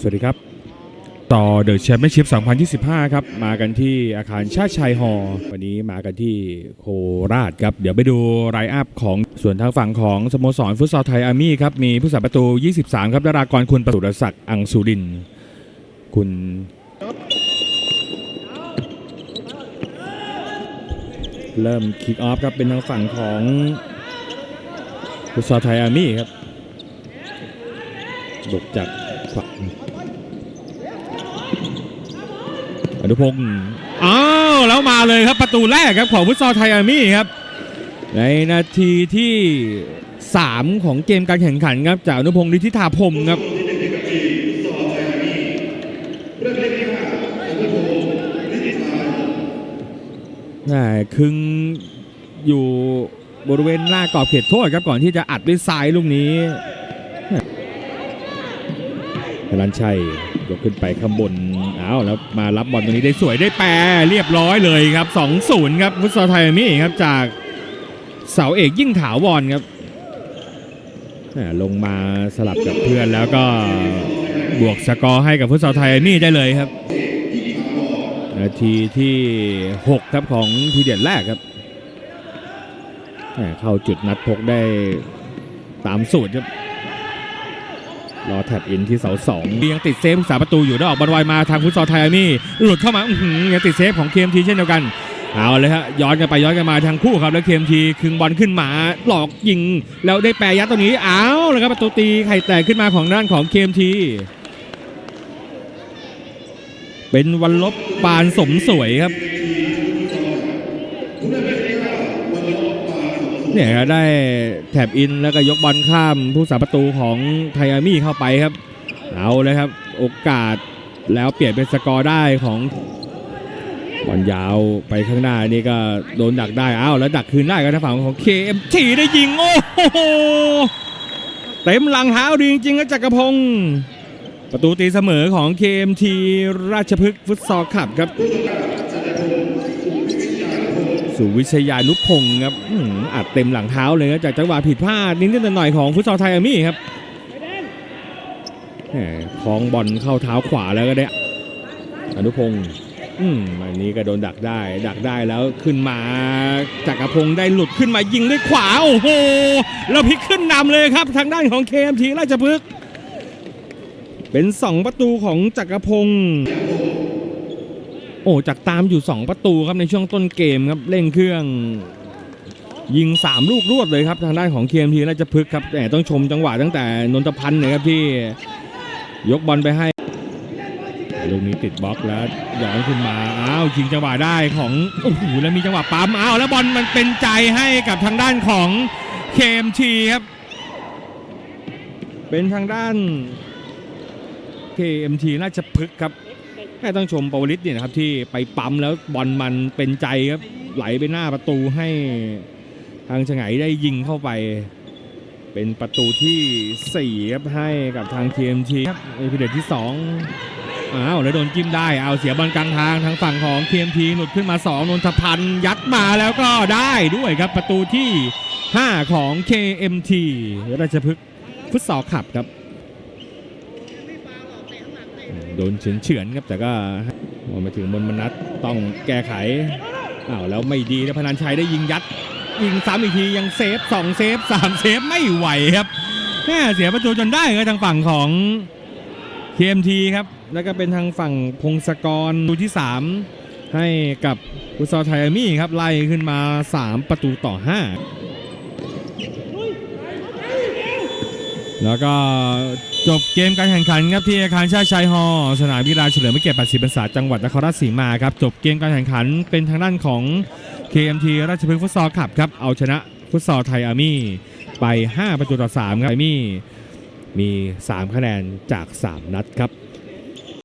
สวัสดีครับ ต่อเดอะแชมเปี้ยนชิพ 2025 ครับ มากันที่อาคารชาติชัยฮอร์วันนี้มากันที่โคราชครับ เดี๋ยวไปดูไรอัพของส่วนทางฝั่งของสโมสรฟุตซอลไทยอาร์มี่ครับ มีผู้สาประตู 23 ครับดารากรคุณประสุรศักดิ์อังสุริน คุณเริ่มคิกออฟครับ เป็นทางฝั่งของฟุตซอลไทยอาร์มี่ครับบุกจากฝั่ง อ นุพงศ์อ้าวแล้วมาเลยครับประตูแรกครับของฟุตซอลไทยอาร์มี่ครับในนาทีที่ 3 ของเกมการแข่งขันครับจากอนุพงศ์ฤทธิธาพรหมครับน่าคึงอยู่บริเวณหน้ากรอบเขตโทษครับก่อนที่จะอัดด้วยซ้ายลูกนี้พลันชัยยกขึ้นไปข้างบน อ้าวแล้วมารับบอลตรงนี้ได้สวยได้แปรเรียบร้อยเลยครับ 2-0 ครับฟุตซอลไทยมี่ครับจากเสาเอกยิ่งถาวรครับลงมาสลับกับเพื่อนแล้วก็บวกสกอร์ให้กับฟุตซอลไทยมี่ได้เลยครับ นาทีที่ 6 ครับของทีเด็ดแรกครับเข้าจุดนัดพกได้ตามสูตรครับ รอแท็บอินที่เสาสองยังติดเซฟผู้สาประตูอยู่ได้ออกบอลไวมาทางฟุตซอลไทยอาร์มี่หลุดเข้ามาอือหือยังติดเซฟของเคมทีเช่นเดียวกันเอาเลยฮะย้อนกันไปย้อนกันมาทางคู่ครับแล้วเคมทีคึงบอลขึ้นมาหลอกยิงแล้วได้แปรยัดตรงนี้เอาเลยครับประตูตีไข่แตกขึ้นมาของด้านของเคมทีเป็นวันลบปานสมสวยครับ เนี่ยครับได้แถบอินแล้วก็ยกบอลข้ามผู้สาประตูของไทยอามี่เข้าไปครับ เอาเลยครับ โอกาสแล้วเปลี่ยนเป็นสกอร์ได้ของบอลยาวไปข้างหน้านี่ก็โดนดักได้อ้าวแล้วดักคืนได้ก็ทางฝั่งของ KMT ได้ยิง โอ้โหเต็มหลังเท้าดีจริงๆครับจักรพงศ์ประตูตีเสมอของ KMT ราชพฤกษ์ฟุตซอลคลับครับ สุวิชยานุพงศ์ครับอัดเต็มหลังเท้าเลยครับจากจังหวะผิดพลาดนิดๆหน่อยของฟุตซอลไทยอามี่ครับคล้องบอลเข้าเท้าขวาแล้วก็ได้ อนุพงศ์อืมอันนี้ก็โดนดักได้ ดักได้แล้วขึ้นมาจักรพงศ์ได้หลุดขึ้นมายิงด้วยขวาโอ้โหแล้วพลิกขึ้นนำเลยครับทางด้านของ KMT ราชพฤกษ์เป็น 2 ประตูของจักรพงศ์ โอ้จากตามอยู่ 2 ประตูครับในช่วงต้นเกมครับเร่งเครื่องยิง 3 ลูกรวดเลยครับทางด้านของเคมทีราชพฤกครับแต่ต้องชมจังหวะตั้งแต่นนทพันธ์นะครับที่ยกบอลไปให้ลูกนี้ติดบล็อกแล้วย้อนขึ้นมาอ้าวชิงจังหวะได้ของโอ้โหแล้วมีจังหวะปั๊มอ้าวแล้วบอลมันเป็นใจให้กับทางด้านของเคมทีครับ เป็นทางด้าน KMT น่าจะพึกครับ ต้องชมปวลิตเนี่ยนะครับที่ไปปั๊มแล้วบอลมันเป็นใจครับไหลไปหน้าประตูให้ทางฉงายได้ยิงเข้าไป เป็นประตูที่4ครับให้กับทาง KMT ครับในพิเดตที่ 2อ้าวแล้วโดนจิ้มได้เอาเสียบอลกลางทางทางฝั่งของ KMT หลุดขึ้นมา2นนทพันธ์ยัดมาแล้วก็ได้ด้วยครับประตูที่ 5 ของ KMT ราชพฤกษ์ฟุตซอลคลับครับ โดนเฉือนเฉือนครับแต่ก็มาถึงมนมนัทต้องแก้ไขอ้าวแล้วไม่ดีนะพนันชัยได้ยิงยัด ยิงซ้ำอีกทียังเซฟ2เซฟ3เซฟไม่ไหวครับแม่เสียประตูจนได้ครับทางฝั่งของ KMT ครับ แล้วก็เป็นทางฝั่งพงศกรประตูที่ 3 ให้กับฟุตซอไทยมี่ครับไล่ขึ้นมา 3 ประตูต่อ 5 แล้วก็จบเกมการแข่งขันครับที่อาคารชาติชัยฮอร์สนามกีราเฉลิมพระเกียรติ80พรรษาจังหวัดนครราชสีมาครับจบเกมการแข่งขันเป็นทางด้านของ KMT ราชพฤกษ์ฟุตซอลคลับครับเอาชนะฟุตซอลไทยอาร์มี่ไป 5 ประตูต่อ 3 ครับอาร์มี่มี 3 คะแนนจาก 3 นัดครับ